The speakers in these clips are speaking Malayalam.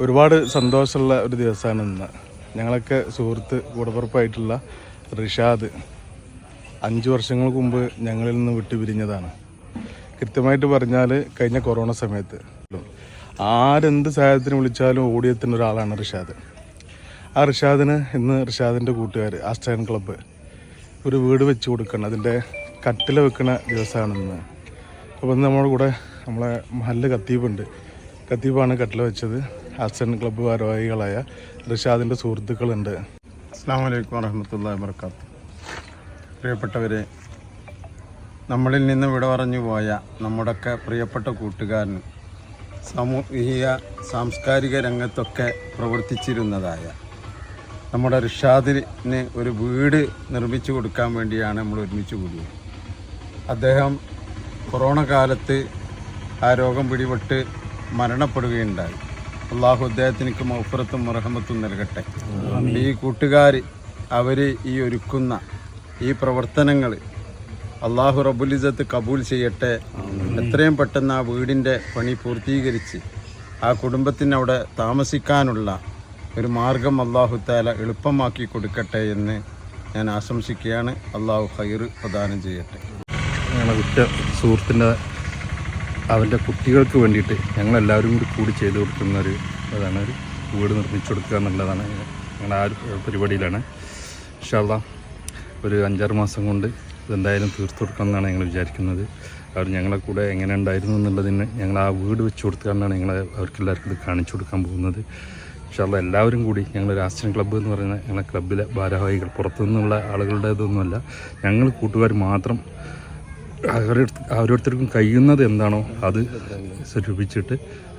ഒരുപാട് സന്തോഷമുള്ള ഒരു ദിവസമാണ് ഇന്ന്. ഞങ്ങളൊക്കെ സുഹൃത്ത് കൂടപ്പുറപ്പായിട്ടുള്ള റിഷാദ് അഞ്ച് വർഷങ്ങൾക്ക് മുമ്പ് ഞങ്ങളിൽ നിന്ന് വിട്ടുപിരിഞ്ഞതാണ്. കൃത്യമായിട്ട് പറഞ്ഞാൽ കഴിഞ്ഞ കൊറോണ സമയത്ത്. ആരെന്ത് സഹായത്തിന് വിളിച്ചാലും ഓടിയെത്തുന്ന ഒരാളാണ് റിഷാദ്. ആ റിഷാദിന് ഇന്ന് റിഷാദിന്റെ കൂട്ടുകാർ ആസ്റ്റേൺ ക്ലബ്ബ് ഒരു വീട് വെച്ച് കൊടുക്കണം. അതിന്റെ കട്ടില വെക്കുന്ന ദിവസമാണ് ഇന്ന്. അപ്പോൾ ഇന്ന് നമ്മുടെ കൂടെ നമ്മളെ മഹല്ല് കത്തീബുണ്ട് കത്തീബാണ് കട്ടില വെച്ചത്. ആസ്റ്റേൺ ക്ലബ്ബ് ഭാരവാഹികളായ റിഷാദിന്റെ സുഹൃത്തുക്കളുണ്ട്. അസ്സാം വലൈക്കും വറഹമത്തല്ലാ വർക്കാത്ത പ്രിയപ്പെട്ടവരെ നമ്മളിൽ നിന്ന് വിട പറഞ്ഞു പോയ നമ്മുടെയൊക്കെ പ്രിയപ്പെട്ട കൂട്ടുകാരനും സാമൂഹിക സാംസ്കാരിക രംഗത്തൊക്കെ പ്രവർത്തിച്ചിരുന്നതായ നമ്മുടെ റിഷാദിന് ഒരു വീട് നിർമ്മിച്ചു കൊടുക്കാൻ വേണ്ടിയാണ് നമ്മൾ ഒരുമിച്ച് കൂടിയത്. അദ്ദേഹം കൊറോണ കാലത്ത് ആ രോഗം പിടിപെട്ട് മരണപ്പെടുകയുണ്ടായി. അള്ളാഹു അദ്ദേഹത്തിനക്ക് മൗഫറത്തും മറഹമത്തും നൽകട്ടെ. ഈ കൂട്ടുകാർ അവർ ഈ ഒരുക്കുന്ന ഈ പ്രവർത്തനങ്ങൾ അള്ളാഹു റബുലിസത്ത് കബൂൽ ചെയ്യട്ടെ. എത്രയും പെട്ടെന്ന് ആ വീടിന്റെ പണി പൂർത്തീകരിച്ച് ആ കുടുംബത്തിന് അവിടെ താമസിക്കാനുള്ള ഒരു മാർഗം അള്ളാഹു താല എളുപ്പമാക്കി കൊടുക്കട്ടെ എന്ന് ഞാൻ ആശംസിക്കുകയാണ്. അള്ളാഹു ഹൈർ പ്രദാനം ചെയ്യട്ടെ. ഞങ്ങളുടെ ഉറ്റ സുഹൃത്തിന്റെ അവന്റെ കുട്ടികൾക്ക് വേണ്ടിയിട്ട് ഞങ്ങളെല്ലാവരും കൂടി കൂടി ചെയ്തു കൊടുക്കുന്ന ഒരു അതാണ് ഒരു വീട് നിർമ്മിച്ചു കൊടുക്കുക എന്നുള്ളതാണ് ഞങ്ങളുടെ ആ ഒരു പരിപാടിയിലാണ്. ഇൻഷാല്ല ഒരു അഞ്ചാറ് മാസം കൊണ്ട് ഇതെന്തായാലും തീർത്തു കൊടുക്കണം എന്നാണ് ഞങ്ങൾ വിചാരിക്കുന്നത്. അവർ ഞങ്ങളെ കൂടെ എങ്ങനെ ഉണ്ടായിരുന്നു എന്നുള്ളതിന് ഞങ്ങൾ ആ വീട് വെച്ച് കൊടുത്തുകൊണ്ടാണ് ഞങ്ങൾ അവർക്ക് എല്ലാവർക്കും ഇത് കാണിച്ചു കൊടുക്കാൻ പോകുന്നത്. ഇൻഷാല്ല എല്ലാവരും കൂടി ഞങ്ങൾ രാഷ്ട്രീയ ക്ലബ്ബ് എന്ന് പറയുന്ന ഞങ്ങളെ ക്ലബ്ബിലെ ഭാരവാഹികൾ പുറത്തു നിന്നുള്ള ആളുകളുടേതൊന്നുമല്ല ഞങ്ങൾ കൂട്ടുകാർ മാത്രം ഓരോരുത്തർക്കും കഴിയുന്നത് എന്താണോ അത് സ്വരൂപിച്ചിട്ട്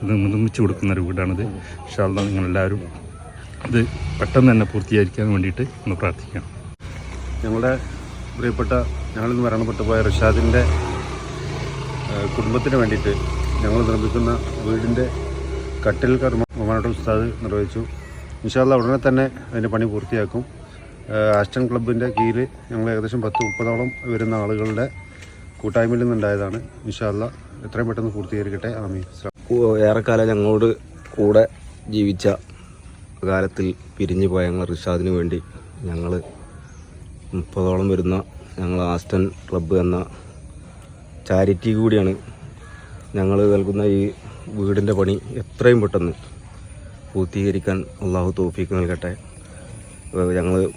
നിർമ്മിച്ചു കൊടുക്കുന്ന ഒരു വീടാണിത്. ഇൻഷാല്ല നിങ്ങളെല്ലാവരും ഇത് പെട്ടെന്ന് തന്നെ പൂർത്തീകരിക്കാൻ വേണ്ടിയിട്ട് ഒന്ന് പ്രാർത്ഥിക്കാം. ഞങ്ങളുടെ പ്രിയപ്പെട്ട ഞങ്ങളിന്ന് മരണപ്പെട്ടു പോയ റിഷാദിന്റെ കുടുംബത്തിന് വേണ്ടിയിട്ട് ഞങ്ങൾ നിർമ്മിക്കുന്ന വീടിന്റെ കട്ടിൽ കർമ്മ ബഹുമാനോട്ട് ഉസ്താദ് നിർവഹിച്ചു. ഇൻഷാല്ല ഉടനെ തന്നെ അതിന്റെ പണി പൂർത്തിയാക്കും. ആസ്റ്റൺ ക്ലബിന്റെ കീഴിൽ ഞങ്ങൾ ഏകദേശം പത്ത് മുപ്പതോളം വരുന്ന ആളുകളുടെ കൂട്ടായ്മയിൽ നിന്നുണ്ടായതാണ്. ഇൻഷാല്ല എത്രയും പെട്ടെന്ന് പൂർത്തീകരിക്കട്ടെ. ആമീൻ. കൂ- ഏറെക്കാലം ഞങ്ങളോട് കൂടെ ജീവിച്ച കാലത്തിൽ പിരിഞ്ഞു പോയ ഞങ്ങൾ റിഷാദിന് വേണ്ടി ഞങ്ങൾ മുപ്പതോളം വരുന്ന ഞങ്ങൾ ആസ്റ്റൺ ക്ലബ്ബ് എന്ന ചാരിറ്റി കൂടിയാണ് ഞങ്ങൾ നൽകുന്ന ഈ വീടിന്റെ പണി എത്രയും പെട്ടെന്ന് പൂർത്തീകരിക്കാൻ അള്ളാഹു തോഫീക്ക് നൽകട്ടെ. ഞങ്ങൾ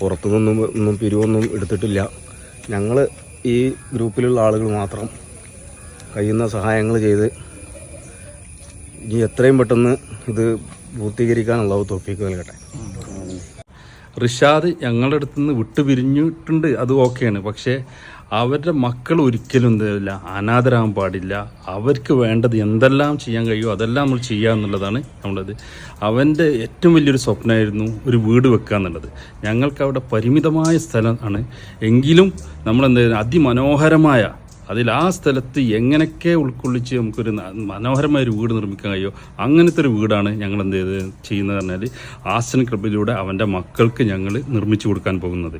പുറത്തുനിന്നൊന്നും ഒന്നും പിരിവൊന്നും എടുത്തിട്ടില്ല. ഞങ്ങൾ ഈ ഗ്രൂപ്പിലുള്ള ആളുകൾ മാത്രം കഴിയുന്ന സഹായങ്ങൾ ചെയ്ത് ഇനി എത്രയും പെട്ടെന്ന് ഇത് പൂർത്തീകരിക്കാനുള്ള തോപ്പിക്ക് നൽകട്ടെ. റിഷാദ് ഞങ്ങളുടെ അടുത്ത് നിന്ന് വിട്ടുപിരിഞ്ഞിട്ടുണ്ട്. അത് ഓക്കെയാണ്. പക്ഷേ അവരുടെ മക്കൾ ഒരിക്കലും എന്തില്ല അനാഥരാകാൻ പാടില്ല. അവർക്ക് വേണ്ടത് എന്തെല്ലാം ചെയ്യാൻ കഴിയുമോ അതെല്ലാം നമ്മൾ ചെയ്യുക എന്നുള്ളതാണ് നമ്മളത് അവന്റെ ഏറ്റവും വലിയൊരു സ്വപ്നമായിരുന്നു ഒരു വീട് വെക്കുക എന്നുള്ളത്. ഞങ്ങൾക്ക് അവിടെ പരിമിതമായ സ്ഥലമാണ് എങ്കിലും നമ്മളെന്ത് അതിമനോഹരമായ അതിൽ ആ സ്ഥലത്ത് എങ്ങനെയൊക്കെ ഉൾക്കൊള്ളിച്ച് നമുക്കൊരു മനോഹരമായ ഒരു വീട് നിർമ്മിക്കാൻ കഴിയുമോ അങ്ങനത്തെ ഒരു വീടാണ് ഞങ്ങൾ എന്ത് ചെയ്ത് ചെയ്യുന്നത് പറഞ്ഞാൽ ആസൻ ക്ലബിലൂടെ അവന്റെ മക്കൾക്ക് ഞങ്ങൾ നിർമ്മിച്ചു കൊടുക്കാൻ പോകുന്നത്.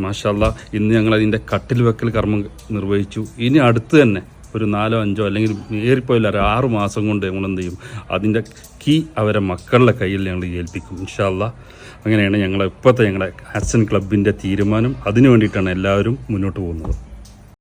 മാഷല്ല ഇന്ന് ഞങ്ങൾ അതിന്റെ കട്ടിൽ വെക്കൽ കർമ്മം നിർവഹിച്ചു. ഇനി അടുത്ത് തന്നെ ഒരു നാലോ അഞ്ചോ അല്ലെങ്കിൽ ഏറിപ്പോയില്ല ഒരു ആറ് മാസം കൊണ്ട് ഞങ്ങൾ എന്ത് ചെയ്യും? അതിന്റെ കീ അവരെ മക്കളുടെ കയ്യിൽ ഞങ്ങൾ ഏൽപ്പിക്കും. ഇൻഷാല്ല അങ്ങനെയാണ് ഞങ്ങളെ ഇപ്പോഴത്തെ ഞങ്ങളുടെ ആസൻ ക്ലബിന്റെ തീരുമാനം. അതിനു വേണ്ടിയിട്ടാണ് എല്ലാവരും മുന്നോട്ട് പോകുന്നത്.